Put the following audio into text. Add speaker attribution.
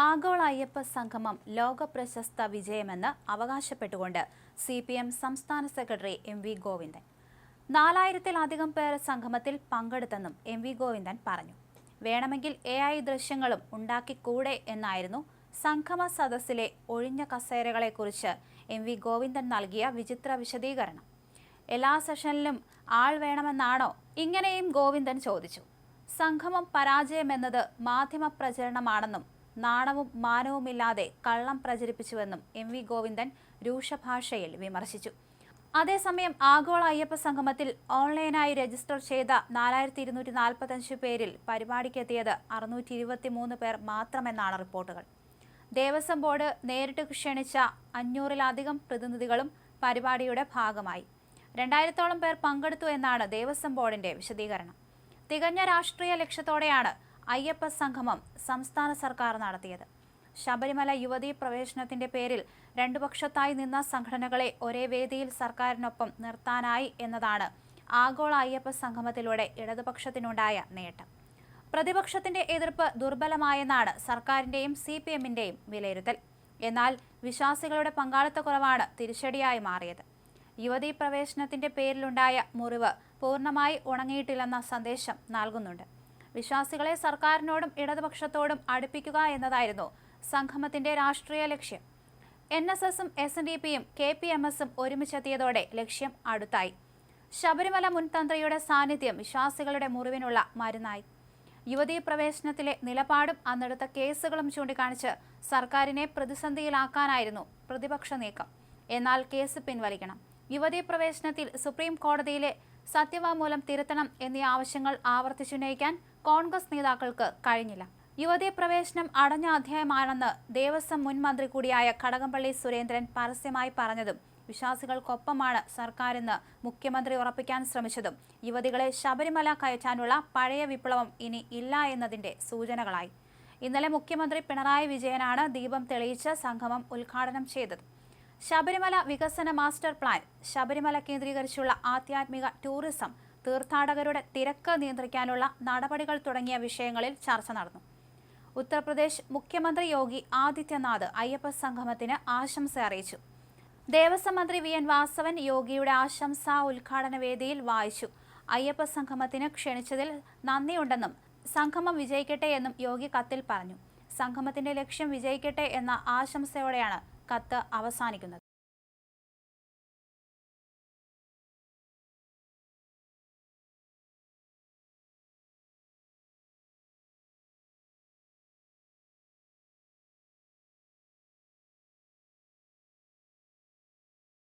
Speaker 1: ആഗോള അയ്യപ്പ സംഗമം ലോക പ്രശസ്ത വിജയമെന്ന് അവകാശപ്പെട്ടുകൊണ്ട് സി പി എം സംസ്ഥാന സെക്രട്ടറി എം വി ഗോവിന്ദൻ. നാലായിരത്തിലധികം പേർ സംഗമത്തിൽ പങ്കെടുത്തെന്നും എം വി ഗോവിന്ദൻ പറഞ്ഞു. വേണമെങ്കിൽ എ ഐ ദൃശ്യങ്ങളും ഉണ്ടാക്കിക്കൂടെ എന്നായിരുന്നു സംഗമ സദസ്സിലെ ഒഴിഞ്ഞ കസേരകളെക്കുറിച്ച് എം വി ഗോവിന്ദൻ നൽകിയ വിചിത്ര വിശദീകരണം. എല്ലാ സെഷനിലും ആൾ വേണമെന്നാണോ? ഇങ്ങനെയും ഗോവിന്ദൻ ചോദിച്ചു. സംഗമം പരാജയമെന്നത് മാധ്യമ പ്രചരണമാണെന്നും നാണവും മാനവുമില്ലാതെ കള്ളം പ്രചരിപ്പിച്ചുവെന്നും എം വി ഗോവിന്ദൻ രൂക്ഷഭാഷയിൽ വിമർശിച്ചു. അതേസമയം ആഗോള അയ്യപ്പ സംഗമത്തിൽ ഓൺലൈനായി രജിസ്റ്റർ ചെയ്ത നാലായിരത്തി ഇരുന്നൂറ്റി നാൽപ്പത്തഞ്ച് പേരിൽ പരിപാടിക്കെത്തിയത് അറുന്നൂറ്റി ഇരുപത്തി മൂന്ന് പേർ മാത്രമെന്നാണ് റിപ്പോർട്ടുകൾ. ദേവസ്വം ബോർഡ് നേരിട്ട് ക്ഷണിച്ച അഞ്ഞൂറിലധികം പ്രതിനിധികളും പരിപാടിയുടെ ഭാഗമായി. രണ്ടായിരത്തോളം പേർ പങ്കെടുത്തു എന്നാണ് ദേവസ്വം ബോർഡിന്റെ വിശദീകരണം. തികഞ്ഞ രാഷ്ട്രീയ ലക്ഷ്യത്തോടെയാണ് അയ്യപ്പ സംഗമം സംസ്ഥാന സർക്കാർ നടത്തിയത്. ശബരിമല യുവതീ പ്രവേശനത്തിന്റെ പേരിൽ രണ്ടുപക്ഷത്തായി നിന്ന സംഘടനകളെ ഒരേ വേദിയിൽ സർക്കാരിനൊപ്പം നിർത്താനായി എന്നതാണ് ആഗോള അയ്യപ്പ സംഗമത്തിലൂടെ ഇടതുപക്ഷത്തിനുണ്ടായ നേട്ടം. പ്രതിപക്ഷത്തിന്റെ എതിർപ്പ് ദുർബലമായെന്നാണ് സർക്കാരിന്റെയും സി പി എമ്മിന്റെയും വിലയിരുത്തൽ. എന്നാൽ വിശ്വാസികളുടെ പങ്കാളിത്തക്കുറവാണ് തിരിച്ചടിയായി മാറിയത്. യുവതീ പ്രവേശനത്തിന്റെ പേരിലുണ്ടായ മുറിവ് പൂർണമായി ഉണങ്ങിയിട്ടില്ലെന്ന സന്ദേശം നൽകുന്നുണ്ട്. വിശ്വാസികളെ സർക്കാരിനോടും ഇടതുപക്ഷത്തോടും അടുപ്പിക്കുക എന്നതായിരുന്നു സംഗമത്തിന്റെ രാഷ്ട്രീയ ലക്ഷ്യം. എൻ എസ് എസും എസ് എൻ ഡി പിയും കെ പി എം എസും ഒരുമിച്ചെത്തിയതോടെ ലക്ഷ്യം അടുത്തായി. ശബരിമല മുൻതന്ത്രിയുടെ സാന്നിധ്യം വിശ്വാസികളുടെ മുറിവിനുള്ള മരുന്നായി. യുവതീ പ്രവേശനത്തിലെ നിലപാടും അന്നെടുത്ത കേസുകളും ചൂണ്ടിക്കാണിച്ച് സർക്കാരിനെ പ്രതിസന്ധിയിലാക്കാനായിരുന്നു പ്രതിപക്ഷ നീക്കം. എന്നാൽ കേസ് പിൻവലിക്കണം. യുവതീ പ്രവേശനത്തിൽ സുപ്രീം കോടതിയിലെ സത്യവാങ്മൂലം തിരുത്തണം എന്നീ ആവശ്യങ്ങൾ ആവർത്തിച്ചുന്നയിക്കാൻ കോൺഗ്രസ് നേതാക്കൾക്ക് കഴിഞ്ഞില്ല. യുവതി പ്രവേശനം അടഞ്ഞ അധ്യായമാണെന്ന് ദേവസ്വം മുൻ മന്ത്രി കൂടിയായ കടകംപള്ളി സുരേന്ദ്രൻ പരസ്യമായി പറഞ്ഞതും വിശ്വാസികൾക്കൊപ്പമാണ് സർക്കാരെന്ന് മുഖ്യമന്ത്രി ഉറപ്പിക്കാൻ ശ്രമിച്ചതും. യുവതികളെ ശബരിമല കയറ്റാനുള്ള പഴയ വിപ്ലവം ഇനി ഇല്ല എന്നതിന്റെ സൂചനകളായി. ഇന്നലെ മുഖ്യമന്ത്രി പിണറായി വിജയനാണ് ദീപം തെളിയിച്ച് സംഗമം ഉദ്ഘാടനം ചെയ്തത്. ശബരിമല വികസന മാസ്റ്റർ പ്ലാൻ. ശബരിമല കേന്ദ്രീകരിച്ചുള്ള ആധ്യാത്മിക ടൂറിസം തീർത്ഥാടകരുടെ തിരക്ക് നിയന്ത്രിക്കാനുള്ള നടപടികൾ തുടങ്ങിയ വിഷയങ്ങളിൽ ചർച്ച നടന്നു. ഉത്തർപ്രദേശ് മുഖ്യമന്ത്രി യോഗി ആദിത്യനാഥ് അയ്യപ്പ സംഗമത്തിന് ആശംസ അറിയിച്ചു. ദേവസ്വം മന്ത്രി വി. എൻ. വാസവൻ യോഗിയുടെ ആശംസ ഉദ്ഘാടന വേദിയിൽ വായിച്ചു. അയ്യപ്പ സംഗമത്തിന് ക്ഷണിച്ചതിൽ നന്ദിയുണ്ടെന്നും സംഗമം വിജയിക്കട്ടെ എന്നും യോഗി കത്തിൽ പറഞ്ഞു. സംഗമത്തിന്റെ ലക്ഷ്യം വിജയിക്കട്ടെ എന്ന ആശംസയോടെയാണ് കത്ത് അവസാനിക്കുന്നത്.